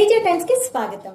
Teja times కి స్వాగతం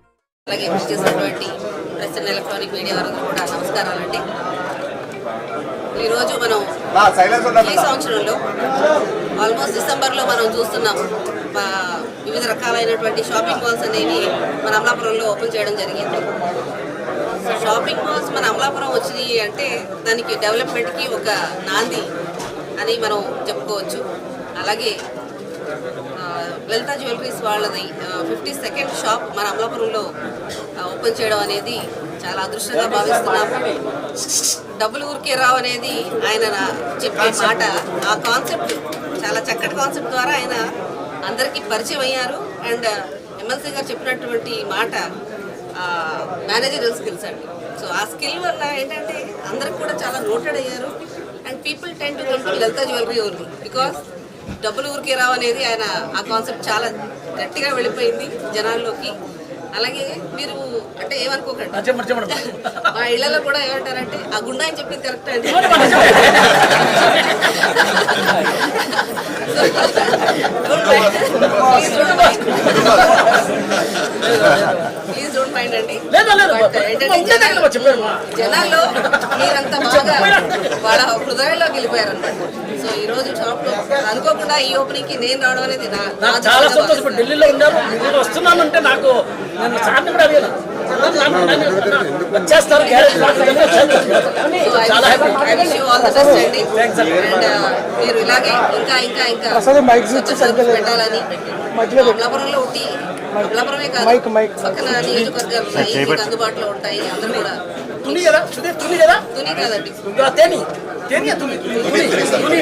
అలాగే కృషి చేసినటువంటి ప్రెస్ అండ్ ఎలక్ట్రానిక్ మీడియా వారికి కూడా నమస్కారాలండి. ఈరోజు మనం ఈ సంవత్సరంలో ఆల్మోస్ట్ డిసెంబర్లో మనం చూస్తున్నాం వివిధ రకాలైనటువంటి షాపింగ్ మాల్స్ అనేవి మన అమలాపురంలో ఓపెన్ చేయడం జరిగింది. సో షాపింగ్ మాల్స్ మన అమలాపురం వచ్చినాయి అంటే దానికి డెవలప్మెంట్కి ఒక నాంది అని మనం చెప్పుకోవచ్చు. అలాగే ఆ, లలిత జ్యువెలరీస్ వాళ్ళది ఫిఫ్టీ సెకండ్ షాప్ మన అమలాపురంలో ఓపెన్ చేయడం అనేది చాలా అదృష్టంగా భావిస్తున్నాము డబ్బులు ఊరికే రావు అనేది ఆయన చెప్పే మాట. ఆ కాన్సెప్ట్ చాలా చక్కటి కాన్సెప్ట్ ద్వారా ఆయన అందరికీ పరిచయం అయ్యారు. అండ్ ఎమ్మెల్సీ గారు చెప్పినటువంటి మాట మేనేజరల్ స్కిల్స్ అండి. సో ఆ స్కిల్ వల్ల ఏంటంటే అందరికి కూడా చాలా నోటెడ్ అయ్యారు. And people tend to come to Lalitha jewellery only because డబ్బులు ఊరికే రావనేది ఆయన ఆ కాన్సెప్ట్ చాలా గట్టిగా వెళ్ళిపోయింది జనాల్లోకి. అలాగే మీరు అంటే ఏమనుకోకండి. మా ఇళ్ళలో కూడా ఏమంటారంటే ఆ గుండా అని చెప్పింది కరెక్ట్ అండి. ప్లీజ్ డోంట్ మైండ్ అండి. జనాల్లో మీరంతా బాగా వాళ్ళ హృదయంలోకి వెళ్ళిపోయారు అనమాట సో ఈ రోజు షాప్లో అనుకోకుండా ఈ ఓపెనింగ్కి నేను రావడం అనేది చాలా సంతోషం. ఢిల్లీలో ఉన్నాను నేను వస్తున్నానంటే నాకు నన్ను సార్ని కూడా అడిగాను. వచ్చేస్తారు చాలా హ్యాపీ. Uh, మీరు ఇలాగే ఇంకా ఇంకా ఇంకా పెట్టాలని అమలాపురంలో ఒకటి అమలాపురమే కాదు. పక్కన నియోజకవర్గాలు ఉన్నాయి మీకు అందుబాటులో ఉంటాయి అందరూ కూడా. తుని కదా తుని కదా తుని కాదండి. తేని. తేని తుని తుని తుని.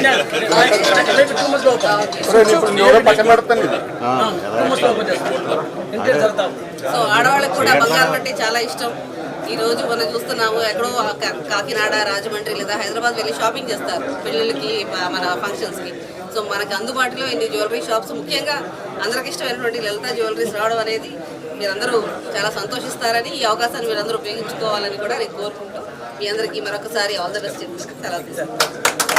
సో ఆడవాళ్ళకి కూడా బంగారం అంటే చాలా ఇష్టం. ఈ రోజు మనం చూస్తున్నాము ఎక్కడో కాకినాడ రాజమండ్రి లేదా హైదరాబాద్ వెళ్ళి షాపింగ్ చేస్తారు పెళ్ళిళ్ళకి మన ఫంక్షన్స్కి. సో మనకు అందుబాటులో ఇన్ని జ్యువెలరీ షాప్స్ ముఖ్యంగా అందరికి ఇష్టమైనటువంటి లలిత జ్యువెలరీస్ రావడం అనేది మీరందరూ చాలా సంతోషిస్తారని ఈ అవకాశాన్ని మీరందరూ ఉపయోగించుకోవాలని కూడా నేను కోరుకుంటూ మీ అందరికీ మరొకసారి ఆల్ ద బెస్ట్ చెప్తూ సెలవు